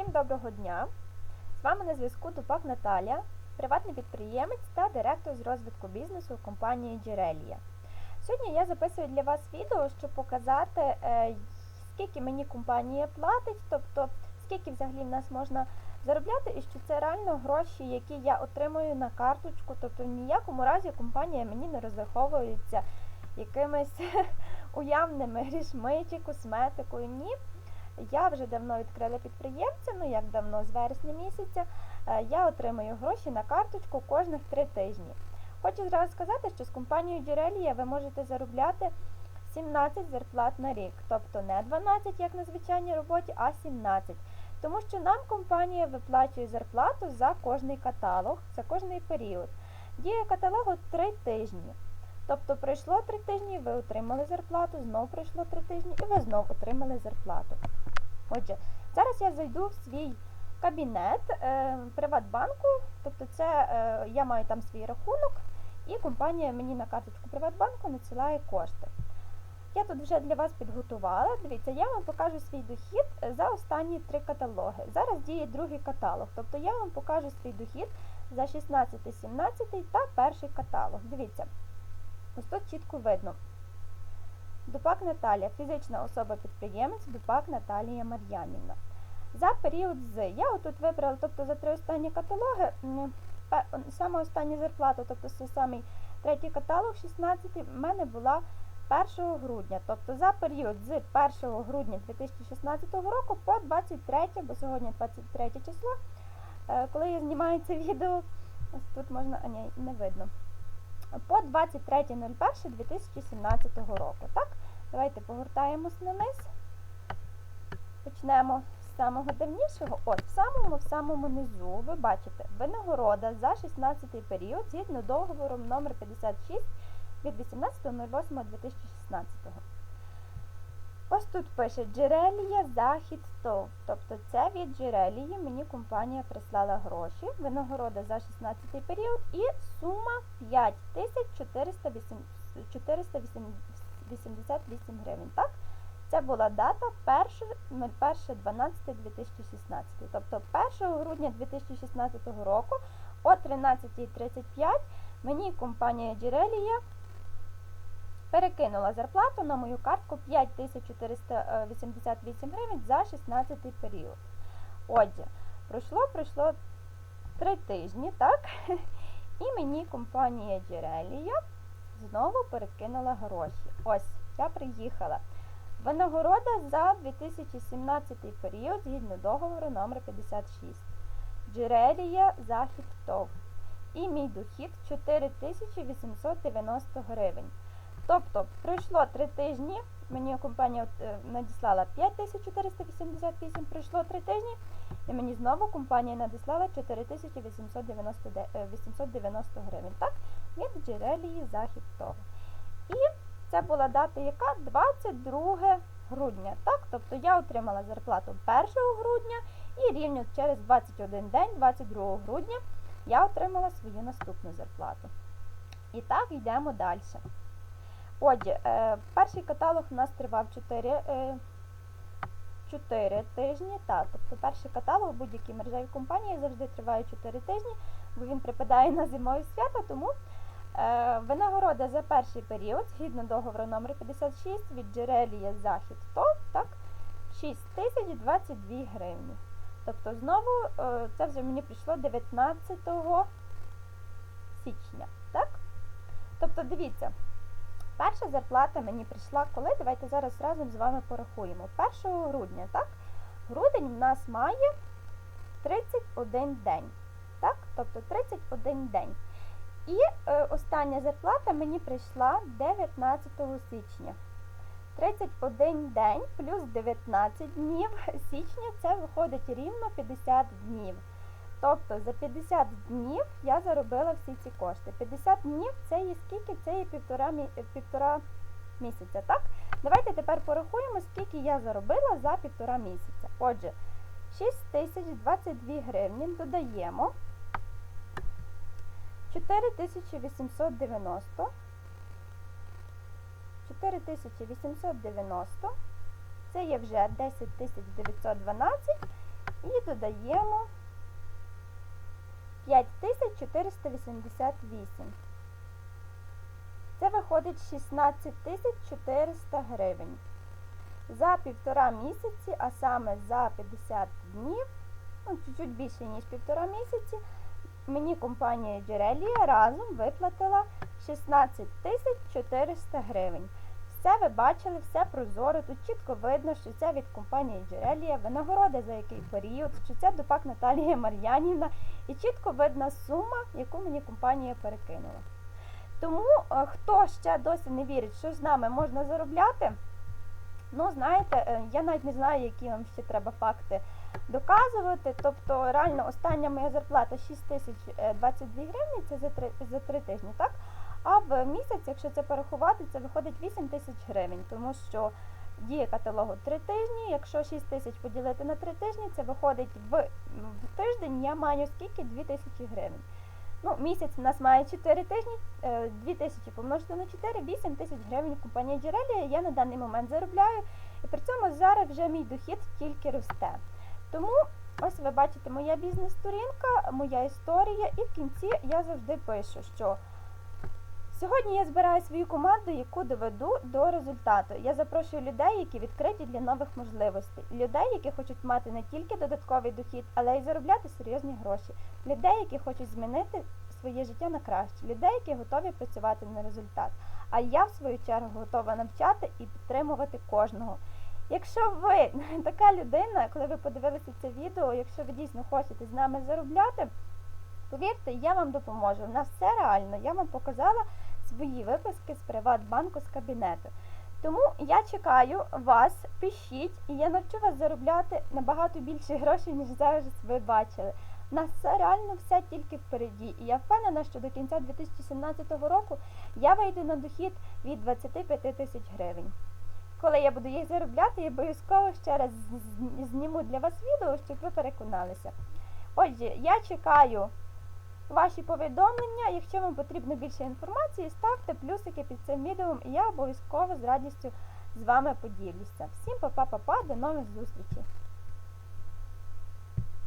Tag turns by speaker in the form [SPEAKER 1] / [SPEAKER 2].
[SPEAKER 1] Всім доброго дня! З вами на зв'язку Дупак Наталія, приватний підприємець та директор з розвитку бізнесу компанії Джерелія. Сьогодні я записую для вас відео, щоб показати, е, скільки мені компанія платить, тобто скільки взагалі в нас можна заробляти, і що це реально гроші, які я отримую на карточку. Тобто в ніякому разі компанія мені не розраховується якимись уявними грішми чи косметикою. Ні. Я вже давно відкрила підприємця, ну як давно, з вересня місяця, е, я отримую гроші на карточку кожних три тижні. Хочу зразу сказати, що з компанією Джерелія ви можете заробляти 17 зарплат на рік, тобто не 12, як на звичайній роботі, а 17. Тому що нам компанія виплачує зарплату за кожний каталог, за кожний період. Дія каталогу 3 тижні. Тобто пройшло 3 тижні, ви отримали зарплату, знов пройшло 3 тижні і ви знов отримали зарплату. Отже, зараз я зайду в свій кабінет е, Приватбанку, тобто це е, я маю там свій рахунок, і компанія мені на карточку Приватбанку надсилає кошти. Я тут вже для вас підготувала. Дивіться, я вам покажу свій дохід за останні три каталоги. Зараз діє другий каталог, тобто я вам покажу свій дохід за 16, 17 та перший каталог. Дивіться, ось тут чітко видно. Дупак Наталія, фізична особа-підприємець, Дупак Наталія Мар'янівна. За період з я отут вибрала, тобто за три останні каталоги, саме остання зарплата, тобто це самий третій каталог, 16, в мене була 1 грудня. Тобто за період з 1 грудня 2016 року по 23, бо сьогодні 23 число, е, коли я знімаю це відео, тут можна, а ні, не видно. По 23.01.2017 року. Так? Давайте погортаємось на низ. Почнемо з самого давнішого. От, в самому в самому низу ви бачите винагорода за 16 період згідно договором номер 56 від 18.08.2016. Ось тут пише Джерелія Захід ТОВ. Тобто це від Джерелії мені компанія прислала гроші, винагорода за 16 період і сума 5488 гривень. Так? Це була дата 01.12.2016. Тобто 1 грудня 2016 року о 13.35 мені компанія Джерелія перекинула зарплату на мою картку 5488 гривень за 16 період. Отже, пройшло, пройшло 3 тижні, так? І мені компанія Джерелія знову перекинула гроші. Ось, я приїхала. Винагорода за 2017 період згідно договору номер 56. Джерелія Захід ТОВ. І мій дохід 4890 гривень. Тобто пройшло 3 тижні, мені компанія е, надіслала 5488, пройшло 3 тижні, і мені знову компанія надіслала 4890 де- е, 890 гривень. Так, від джерелії захід того. І це була дата яка? 22 грудня. Так, тобто я отримала зарплату 1 грудня і рівно через 21 день, 22 грудня, я отримала свою наступну зарплату. І так йдемо далі. Отже, е, перший каталог у нас тривав 4, е, 4 тижні. Так, тобто перший каталог будь-якій мережевій компанії завжди триває 4 тижні, бо він припадає на зимові свята, тому е, винагорода за перший період, згідно договору номер 56 від Джерелія Захід ТОВ, так, 6022 гривні. Тобто знову е, це вже мені прийшло 19 січня. Так? Тобто, дивіться. Перша зарплата мені прийшла коли? Давайте зараз разом з вами порахуємо. 1 грудня, так? Грудень в нас має 31 день. Так? Тобто 31 день. І е, остання зарплата мені прийшла 19 січня. 31 день плюс 19 днів січня це виходить рівно 50 днів. Тобто за 50 днів я заробила всі ці кошти. 50 днів це є скільки? Це є півтора, півтора місяця. Так? Давайте тепер порахуємо, скільки я заробила за півтора місяця. Отже, 6022 гривні додаємо 4890. 4890 це є вже 10912 і додаємо 5488. Це виходить 16400 гривень. За півтора місяці, а саме за 50 днів, ну, чуть-чуть більше, ніж півтора місяці, мені компанія Джерелія разом виплатила 16 400 гривень. Все ви бачили, все прозоро. Тут чітко видно, що це від компанії Джерелія, винагорода за який період, що це допак Наталія Мар'янівна, і чітко видна сума, яку мені компанія перекинула. Тому е, хто ще досі не вірить, що з нами можна заробляти, ну знаєте, е, я навіть не знаю, які вам ще треба факти доказувати. Тобто, реально, остання моя зарплата 6022 гривні, це за три, за три тижні, так? А в місяць, якщо це порахувати, це виходить 8 тисяч гривень, тому що діє каталогу 3 тижні. Якщо 6 тисяч поділити на 3 тижні, це виходить в, в тиждень я маю скільки? 2 тисячі гривень. Ну, місяць у нас має 4 тижні, 2 тисячі помножити на 4, 8 тисяч гривень компанія Джерелія я на даний момент заробляю. І при цьому зараз вже мій дохід тільки росте. Тому ось ви бачите моя бізнес-сторінка, моя історія, і в кінці я завжди пишу, що сьогодні я збираю свою команду, яку доведу до результату. Я запрошую людей, які відкриті для нових можливостей, людей, які хочуть мати не тільки додатковий дохід, але й заробляти серйозні гроші, людей, які хочуть змінити своє життя на краще, людей, які готові працювати на результат. А я, в свою чергу, готова навчати і підтримувати кожного. Якщо ви така людина, коли ви подивилися це відео, якщо ви дійсно хочете з нами заробляти, повірте, я вам допоможу. У нас все реально. Я вам показала свої виписки з Приватбанку з кабінету. Тому я чекаю вас, пишіть, і я навчу вас заробляти набагато більше грошей, ніж зараз ви бачили. У нас все реально все тільки впереді. І я впевнена, що до кінця 2017 року я вийду на дохід від 25 тисяч гривень. Коли я буду їх заробляти, я обов'язково ще раз зніму для вас відео, щоб ви переконалися. Отже, я чекаю ваші повідомлення. Якщо вам потрібно більше інформації, ставте плюсики під цим відео, і я обов'язково з радістю з вами поділюся. Всім па-па-па-па, до нових зустрічей!